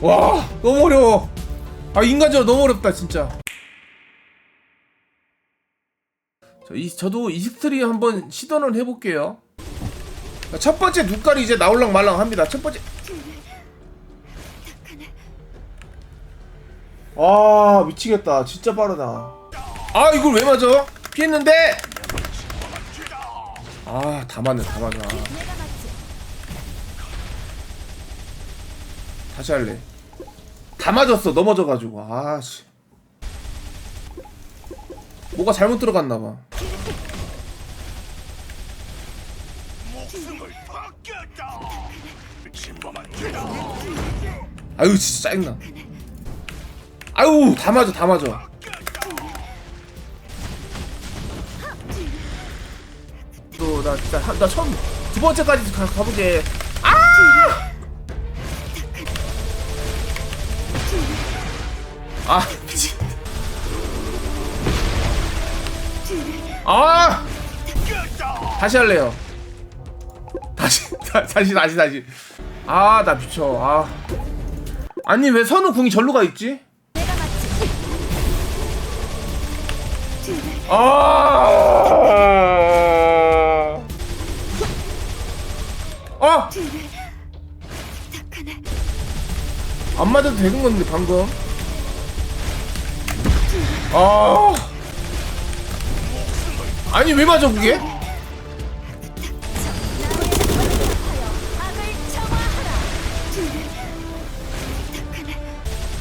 와 너무 어려워. 아 인간적으로 너무 어렵다 진짜. 저, 이, 저도 이식트리 한번 시도는 해볼게요. 자, 첫 번째 눈깔이 이제 나올랑 말랑 합니다. 첫 번째. 아 미치겠다. 진짜 빠르다. 아 이걸 왜 맞아? 피했는데? 아다 맞네 다 맞아 다시 할래. 다 맞았어 넘어져가지고. 아씨. 뭐가 잘못 들어갔나봐. 아유 진짜 짜증나. 아유 다 맞아 다 맞아. 또나 진짜 한- 나 처음 두 번째까지 가, 가보게 아. 아 다시 할래요. 다시 다, 다시 다시 다시. 아 나 미쳐. 아. 아니 왜 선우 궁이 절로 가 있지? 아. 아! 안 맞아도 되는 건데 방금 아 아니 왜 맞아 그게?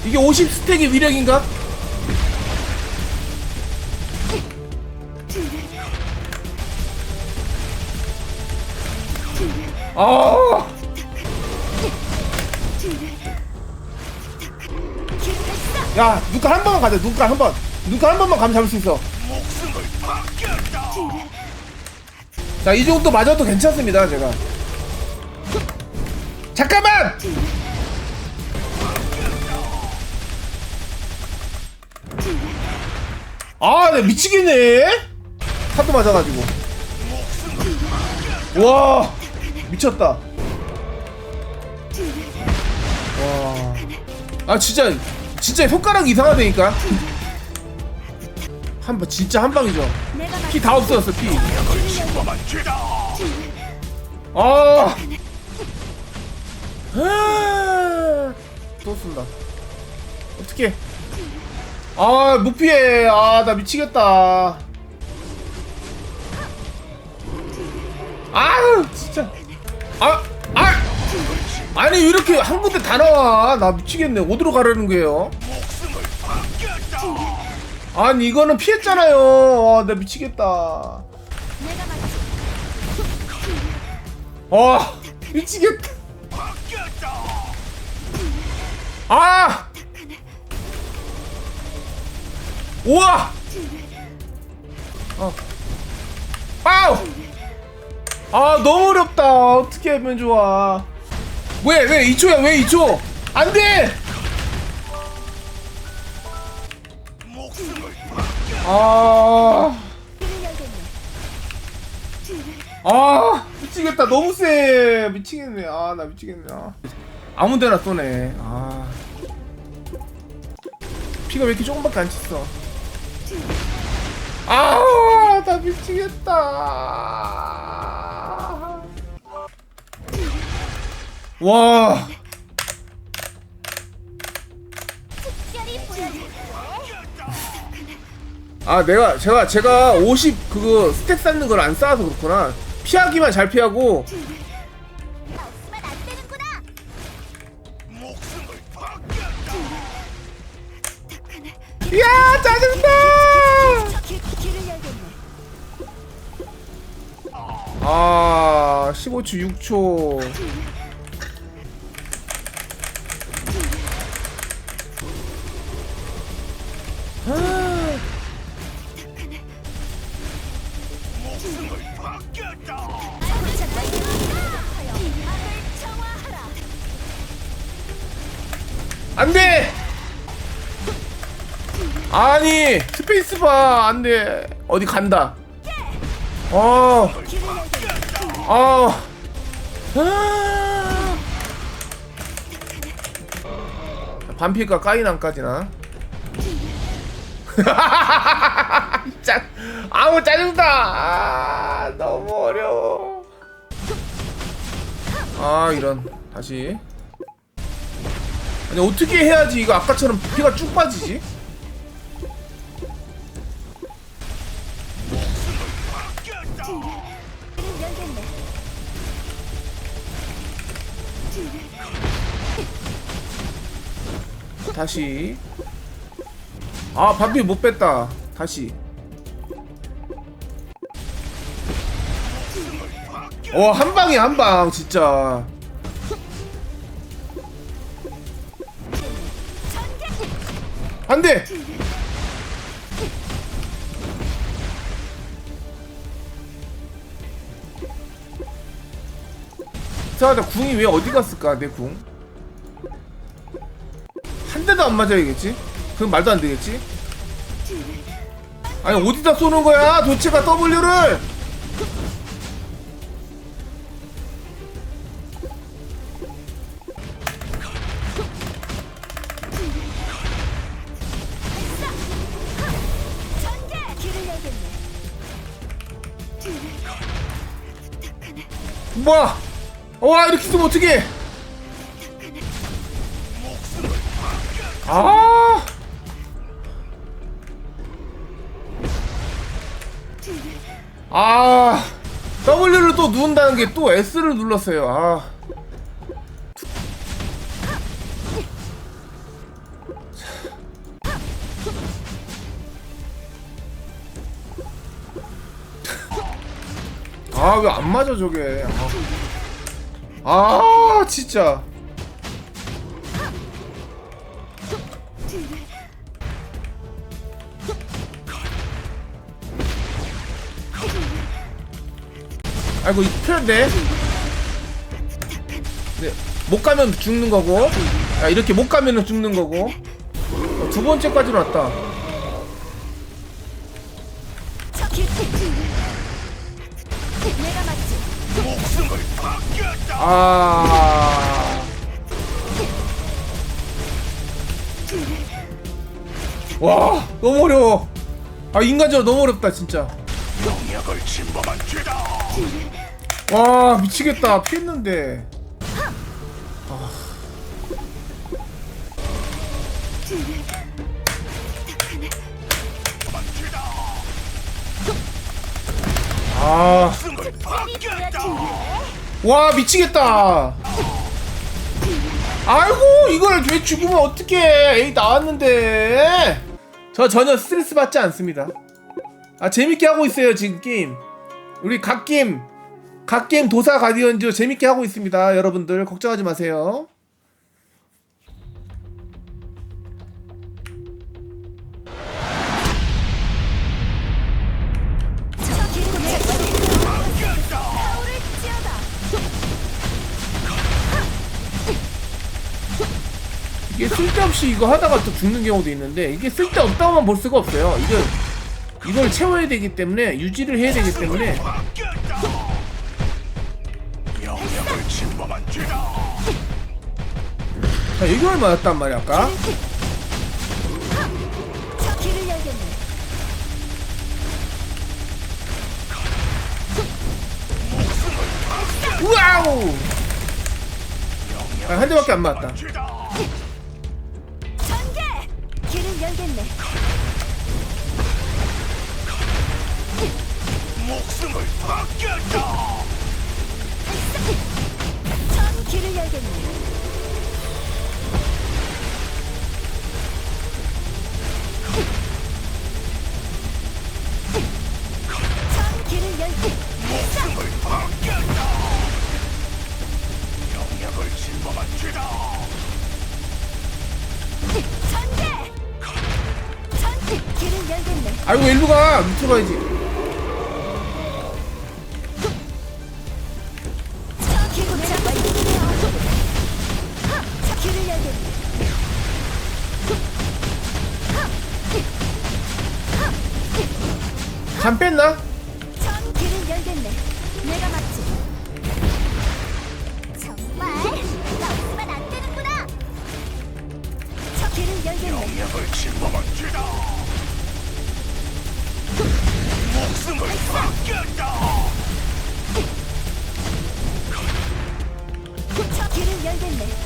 이게 50 스택의 위력인가? 아 야, 눈깔 한 번만 가자. 눈깔 한 번. 눈깔 한 번만 가면 잡을 수 있어. 자, 이 정도 맞아도 괜찮습니다, 제가. 잠깐만! 아, 나 미치겠네. 하도 맞아가지고. 와, 미쳤다. 와. 아, 진짜, 진짜 손가락 이상하다니까. 한 방, 진짜 한 방이죠. 피 다 없어졌어, 피. 아. 아, 또 쏜다. 어떻게? 아, 못 피해. 아, 나 미치겠다. 아유, 진짜. 아, 아. 아니, 왜 이렇게 한 군데 다 나와. 나 미치겠네. 어디로 가라는 거예요? 아니, 이거는 피했잖아요. 아, 나 미치겠다. 아, 미치겠다. 아! 우와! 어. 아우! 아, 너무 어렵다. 어떻게 하면 좋아. 왜, 왜 2초야? 왜 2초? 안 돼! 아. 아, 미치겠다. 너무 세. 미치겠네. 아, 나 미치겠네. 아. 아무 데나 쏘네. 아. 피가 왜 이렇게 조금밖에 안 찼어? 아, 나 미치겠다. 와. 아, 내가 제가 제가 50 그거 스택 쌓는 걸 안 쌓아서 그렇구나. 피하기만 잘 피하고. 야 짜증나! 아 15초 6초 안돼! 아니 스페이스바 안돼. 어디 간다. 어. 어. 아. 반피가 까이난까지나. 짜 아우 짜증나. 아, 너무 어려워. 아 이런. 다시 아니 어떻게 해야지 이거 아까처럼 피가 쭉 빠지지. 다시. 아 반피 못 뺐다. 다시. 어 한방에 한방 진짜 안돼 이상하다 궁이 왜 어디 갔을까 내 궁 한 대도 안 맞아야겠지? 그럼 말도 안 되겠지? 아니 어디다 쏘는 거야 도대체가 W를 뭐야? 와 이렇게 쓰면 어떡해? 아! 아 W를 또 누른다는 게 또 S를 눌렀어요. 아 아 왜 안 맞아 저게. 아, 아 진짜. 아이고 이 편한데 네, 못 가면 죽는 거고. 야, 이렇게 못 가면은 죽는 거고. 어, 두 번째까지는 왔다 아. 와, 너무 어려워. 아, 인간적으로 너무 어렵다, 진짜. 영역을 침범한 죄다. 와, 미치겠다. 피했는데. 아. 승을 파괴다. 와 미치겠다. 아이고 이걸 왜 죽으면 어떡해. 에이 나왔는데. 저 전혀 스트레스 받지 않습니다. 아 재밌게 하고 있어요 지금 게임. 우리 갓게임 갓게임 도사 가디언즈 재밌게 하고 있습니다 여러분들. 걱정하지 마세요 쓸데없이 이거 하다가 또 죽는 경우도 있는데 이게 쓸데없다고만 볼 수가 없어요 이거 이걸 채워야 되기 때문에 유지를 해야 되기 때문에. 자 이걸 맞았단 말이야 아까. 우와우 아, 한 대밖에 안 맞았다 열겠네. 목숨을 파괴다. 전 길을 열겠네. 전 길을 열겠네. 목숨을 파괴다. 영역을 침범한 죄다. 아이고 일로 가 밑으로 가야지. 잠 뺐나? 영역을 침범한 죄다 목숨을 맡겼다. 길을 열겠네.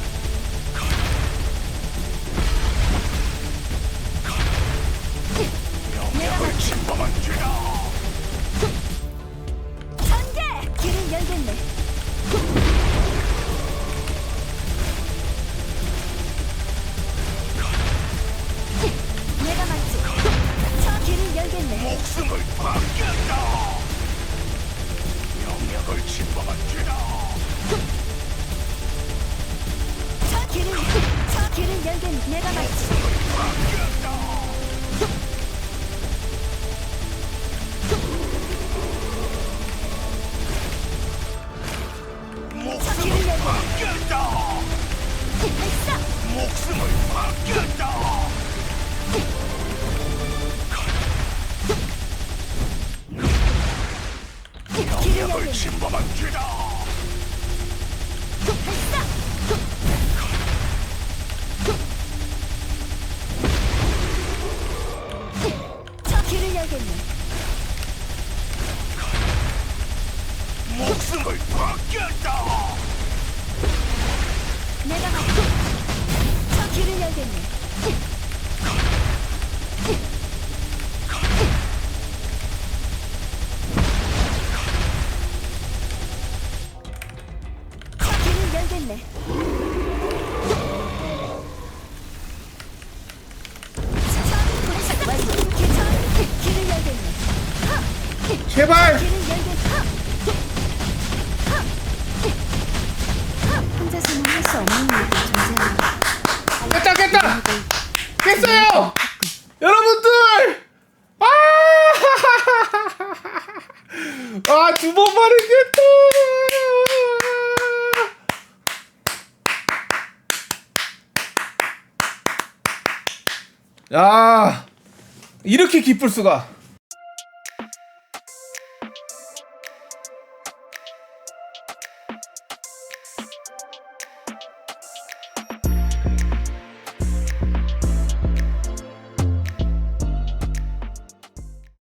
저 길을 저 길을 열긴 내가 맞지. 죽겠다! 내가 맞고! 저 길을 열겠네! 제발! 야 이렇게 기쁠 수가.